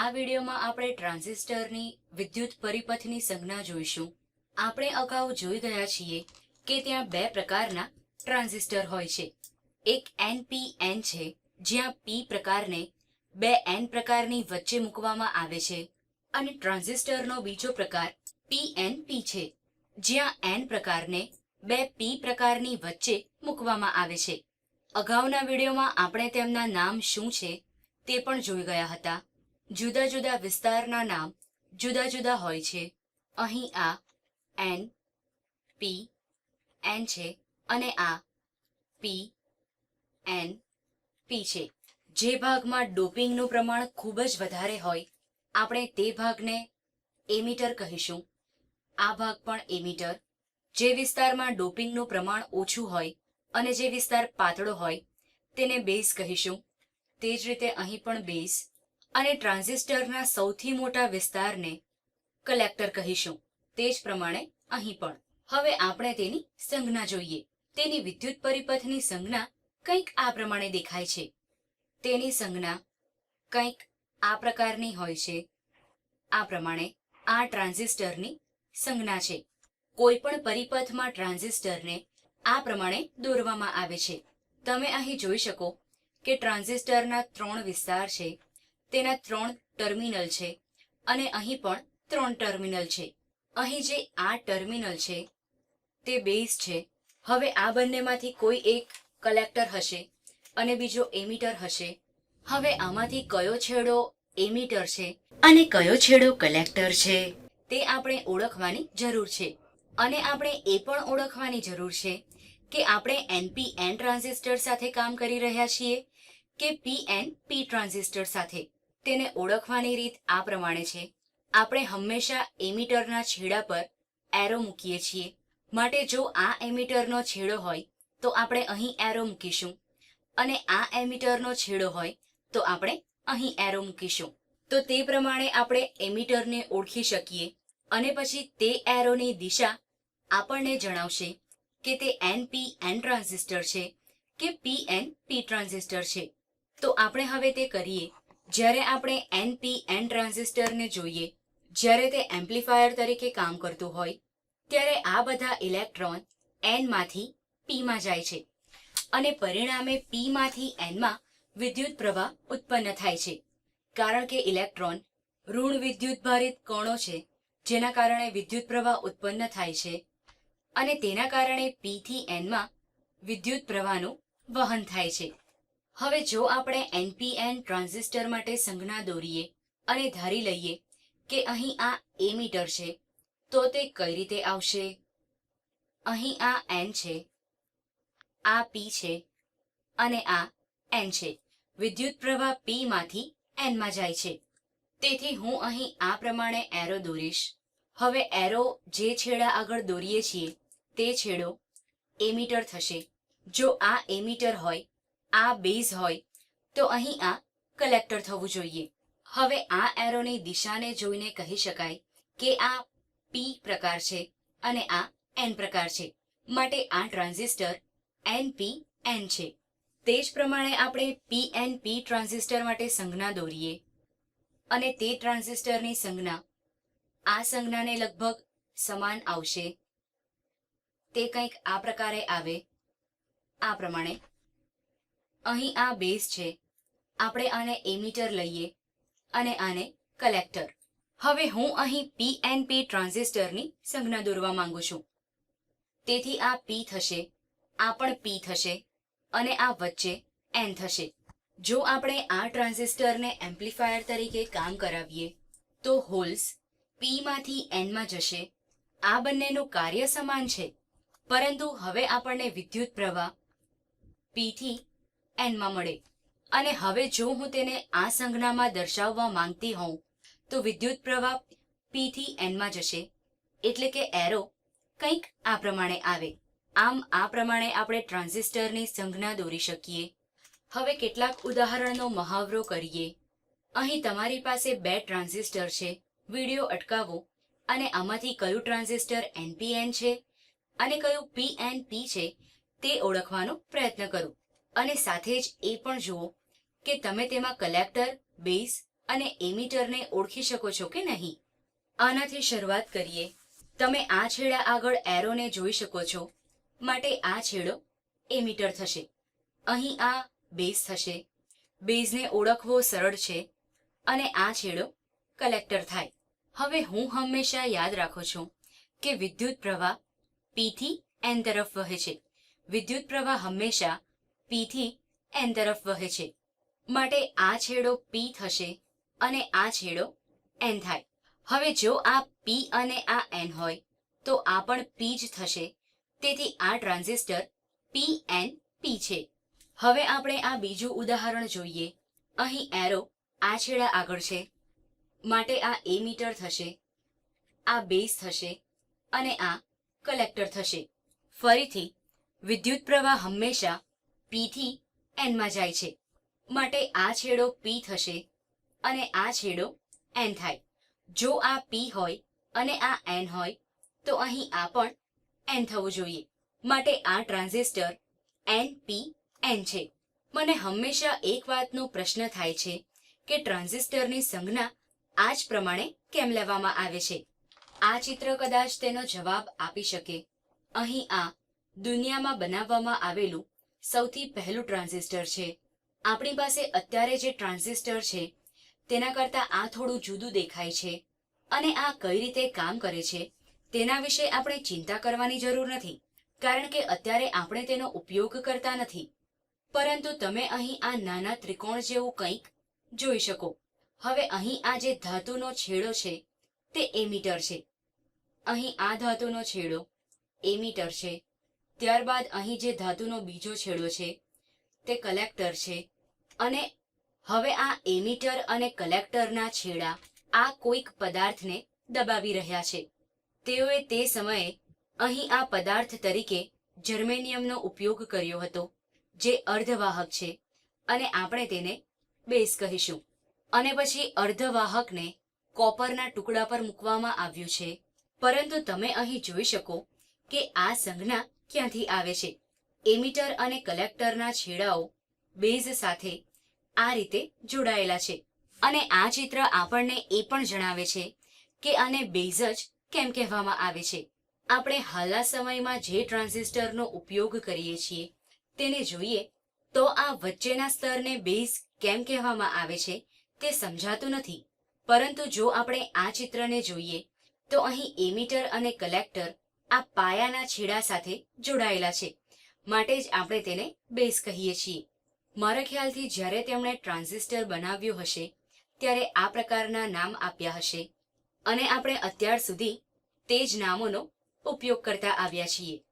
આ વિડીયોમાં આપણે ટ્રાન્ઝિસ્ટરની વિદ્યુત પરિપથની સંજ્ઞા જોઈશું. આપણે અગાઉ જોઈ ગયા છીએ કે ત્યાં બે પ્રકારના ટ્રાન્ઝિસ્ટર હોય છે. એક એનપીએન છે, જ્યાં પી પ્રકારને બે એન પ્રકારની વચ્ચે મૂકવામાં આવે છે અને ટ્રાન્ઝિસ્ટરનો બીજો પ્રકાર પીએનપી છે, જ્યાં એન પ્રકારને બે પી પ્રકારની વચ્ચે મૂકવામાં આવે છે. અગાઉના વિડીયોમાં આપણે તેમના નામ શું છે તે પણ જોઈ ગયા હતા. જુદા જુદા વિસ્તારના નામ જુદા જુદા હોય છે. અહીં આ એન, પી, એન છે અને આ પી, એન, પી છે. જે ભાગમાં ડોપિંગનું પ્રમાણ ખૂબ જ વધારે હોય, આપણે તે ભાગને એમીટર કહીશું. આ ભાગ પણ એમીટર. જે વિસ્તારમાં ડોપિંગનું પ્રમાણ ઓછું હોય અને જે વિસ્તાર પાતળો હોય, તેને બેઝ કહીશું. તે જ રીતે અહીં પણ બેઝ અને ટ્રાન્ઝિસ્ટરના સૌથી મોટા વિસ્તારને કલેક્ટર કહીશું. તે જ પ્રમાણે અહીં પણ. હવે આપણે તેની સંજ્ઞા જોઈએ. તેની વિદ્યુત પરિપથની સંજ્ઞા કંઈક આ પ્રમાણે દેખાય છે. તેની સંજ્ઞા કંઈક આ પ્રકારની હોય છે. આ પ્રમાણે આ ટ્રાન્ઝિસ્ટરની સંજ્ઞા છે. કોઈપણ પરિપથમાં ટ્રાન્ઝિસ્ટરને આ પ્રમાણે દોરવામાં આવે છે. તમે અહીં જોઈ શકો કે ટ્રાન્ઝિસ્ટરના ત્રણ વિસ્તાર છે. તેના ત્રણ ટર્મિનલ છે અને અહીં પણ ત્રણ ટર્મિનલ છે. અહીં જે આ ટર્મિનલ છે, તે બેઝ છે. હવે આ બંનેમાંથી કોઈ એક કલેક્ટર હશે અને બીજો એમીટર હશે. હવે આમાંથી કયો છેડો એમીટર છે અને કયો છેડો કલેક્ટર છે, તે આપણે ઓળખવાની જરૂર છે. અને આપણે એ પણ ઓળખવાની જરૂર છે કે આપણે એનપીએન ટ્રાન્ઝિસ્ટર સાથે કામ કરી રહ્યા છીએ કે પીએનપી ટ્રાન્ઝિસ્ટર સાથે. તેને ઓળખવાની રીત આ પ્રમાણે છે. આપણે હંમેશા એમીટરના છેડા પર એરો મૂકીએ છીએ. માટે જો આ એમીટરનો છેડો હોય, તો આપણે અહીં એરો મૂકીશું. અને આ એમીટરનો છેડો હોય, તો આપણે અહીં એરો મૂકીશું. તો તે પ્રમાણે આપણે એમીટરને ઓળખી શકીએ. અને પછી તે એરોની દિશા આપણને જણાવશે કે તે NPN ટ્રાન્ઝિસ્ટર છે કે પી એન પી ટ્રાન્ઝિસ્ટર છે. તો આપણે હવે તે કરીએ. જ્યારે આપણે એનપીએન ટ્રાન્ઝિસ્ટરને જોઈએ, જ્યારે તે એમ્પ્લીફાયર તરીકે કામ કરતું હોય, ત્યારે આ બધા ઇલેક્ટ્રોન એનમાંથી પીમાં જાય છે અને પરિણામે પીમાંથી એનમાં વિદ્યુત પ્રવાહ ઉત્પન્ન થાય છે. કારણ કે ઇલેક્ટ્રોન ઋણ વિદ્યુત ભારિત કણો છે, જેના કારણે વિદ્યુત પ્રવાહ ઉત્પન્ન થાય છે અને તેના કારણે પીથી એનમાં વિદ્યુત પ્રવાહનું વહન થાય છે. હવે જો આપણે એનપીએન ટ્રાન્ઝિસ્ટર માટે સંજ્ઞા દોરીએ અને ધારી લઈએ કે અહીં આ એમીટર છે, તો તે કઈ રીતે આવશે? અહીં આ એન છે, આ પી છે અને આ એન છે. વિદ્યુત પ્રવાહ પી માંથી એનમાં જાય છે. તેથી હું અહીં આ પ્રમાણે એરો દોરીશ. હવે એરો જે છેડા આગળ દોરીએ છીએ, તે છેડો એમીટર થશે. જો આ એમીટર હોય આ બેઝ હોય, તો અહીં આ કલેક્ટર થવું જોઈએ. હવે આ એરોની દિશાને જોઈને કહી શકાય કે આ પી પ્રકાર છે અને આ એન પ્રકાર છે. માટે આ ટ્રાન્ઝિસ્ટર એન પી એન છે. તે જ પ્રમાણે આપણે પી એન પી ટ્રાન્ઝિસ્ટર માટે સંજ્ઞા દોરીએ. અને તે ટ્રાન્ઝિસ્ટરની સંજ્ઞા આ સંજ્ઞાને લગભગ સમાન આવશે. તે કંઈક આ પ્રકારે આવે. આ પ્રમાણે અહીં આ બેઝ છે. આપણે આને એમીટર લઈએ અને આને કલેક્ટર. હવે હું અહીં પી એન પી ટ્રાન્ઝિસ્ટરની સંજ્ઞા દોરવા માંગુ છું. તેથી આ પી થશે, આ પણ પી થશે અને આ વચ્ચે એન થશે. જો આપણે આ ટ્રાન્ઝિસ્ટરને એમ્પ્લીફાયર તરીકે કામ કરાવીએ, તો હોલ્સ પીમાંથી એનમાં જશે. આ બંનેનું કાર્ય સમાન છે. પરંતુ હવે આપણને વિદ્યુત પ્રવાહ P થી N માં મળે. અને હવે જો હું તેને આ સંજ્ઞામાં દર્શાવવા માંગતી હોઉં, તો વિદ્યુત પ્રવાહ પી થી એનમાં જશે. એટલે કે એરો કંઈક આ પ્રમાણે આવે. આમ આ પ્રમાણે આપણે ટ્રાન્ઝિસ્ટરની સંજ્ઞા દોરી શકીએ. હવે કેટલાક ઉદાહરણનો મહાવરો કરીએ. અહીં તમારી પાસે બે ટ્રાન્ઝિસ્ટર છે. વિડિયો અટકાવો. અને આમાંથી કયું ટ્રાન્ઝિસ્ટર એનપીએન છે અને કયું પીએનપી છે તે ઓળખવાનો પ્રયત્ન કરો. અને સાથે જ એ પણ જુઓ કે તમે તેમાં કલેક્ટર બેઝ અને એમીટરને ઓળખી શકો છો કે નહીં. આનાથી શરૂઆત કરીએ. તમે આ છેડા આગળ એરોને જોઈ શકો છો. માટે આ છેડો એમીટર થશે. અહીં આ બેઝ થશે. બેઝને ઓળખવો સરળ છે. અને આ છેડો કલેક્ટર થાય. હવે હું હંમેશા યાદ રાખું છું કે વિદ્યુત પ્રવાહ પીથી એન તરફ વહે છે. વિદ્યુત પ્રવાહ હંમેશા P થી એન તરફ વહે છે. માટે આ છેડો પી થશે અને આ છેડો એન થાય. હવે જો આ પી અને આ એન હોય, તો આ પણ પી જ થશે. તેથી આ ટ્રાન્ઝિસ્ટર પી એન પી છે. હવે આપણે આ બીજું ઉદાહરણ જોઈએ. અહીં એરો આ છેડા આગળ છે. માટે આ એમીટર થશે, આ બેઝ થશે અને આ કલેક્ટર થશે. ફરીથી વિદ્યુત પ્રવાહ હંમેશા P થી N માં જાય છે. માટે આ છેડો P થશે અને આ છેડો N થાય. જો આ P હોય અને આ N હોય, તો અહીં આ પણ N થવું જોઈએ. માટે આ ટ્રાન્ઝિસ્ટર NPN છે. મને હંમેશા એક વાતનો પ્રશ્ન થાય છે કે ટ્રાન્ઝિસ્ટરની સંજ્ઞા આ જ પ્રમાણે કેમ લેવામાં આવે છે. આ ચિત્ર કદાચ તેનો જવાબ આપી શકે. અહીં આ દુનિયામાં બનાવવામાં આવેલું સૌથી પહેલું ટ્રાન્ઝિસ્ટર છે. આપણી પાસે અત્યારે જે ટ્રાન્ઝિસ્ટર છે, તેના કરતાં આ થોડું જુદું દેખાય છે અને આ કઈ રીતે કામ કરે છે, તેના વિશે આપણે ચિંતા કરવાની જરૂર નથી, કારણ કે અત્યારે આપણે તેનો ઉપયોગ કરતા નથી. પરંતુ તમે અહીં આ નાના ત્રિકોણ જેવું કંઈક જોઈ શકો. હવે અહીં આ જે ધાતુનો છેડો છે, તે એમીટર છે. અહીં આ ધાતુનો છેડો એમીટર છે. ત્યારબાદ અહીં જે ધાતુનો બીજો છેડો છે, તે કલેક્ટર છે. અને હવે આ એમિટર અને કલેક્ટરના છેડા આ કોઈક પદાર્થને દબાવી રહ્યા છે. તેઓએ તે સમયે અહીં આ પદાર્થ તરીકે જર્મેનિયમનો ઉપયોગ કર્યો હતો, જે અર્ધવાહક છે, અને આપણે તેને બેઝ કહીશું. અને પછી અર્ધવાહકને કોપરના ટુકડા પર મૂકવામાં આવ્યું છે. પરંતુ તમે અહીં જોઈ શકો કે આ સંજ્ઞા ક્યાંથી આવે છે? એમીટર અને કલેક્ટરના છેડાઓ બેઝ સાથે આ રીતે જોડાયેલા છે. અને આ ચિત્ર આપણને એ પણ જણાવે છે કે આને બેઝ જ કેમ કહેવામાં આવે છે. આપણે હાલના સમયમાં જે ટ્રાન્ઝિસ્ટરનો ઉપયોગ કરીએ છીએ તેને જોઈએ તો આ વચ્ચેના સ્તરને બેઝ કેમ કહેવામાં આવે છે તે સમજાતું નથી. પરંતુ જો આપણે આ ચિત્રને જોઈએ તો અહીં એમીટર અને કલેક્ટર આ પાયાના છેડા સાથે જોડાયેલા છે. માટે જ આપણે તેને બેઝ કહીએ છીએ. મારા ખ્યાલથી જ્યારે તેમણે ટ્રાન્ઝિસ્ટર બનાવ્યું હશે, ત્યારે આ પ્રકારના નામ આપ્યા હશે. અને આપણે અત્યાર સુધી તે જ નામોનો ઉપયોગ કરતા આવ્યા છીએ.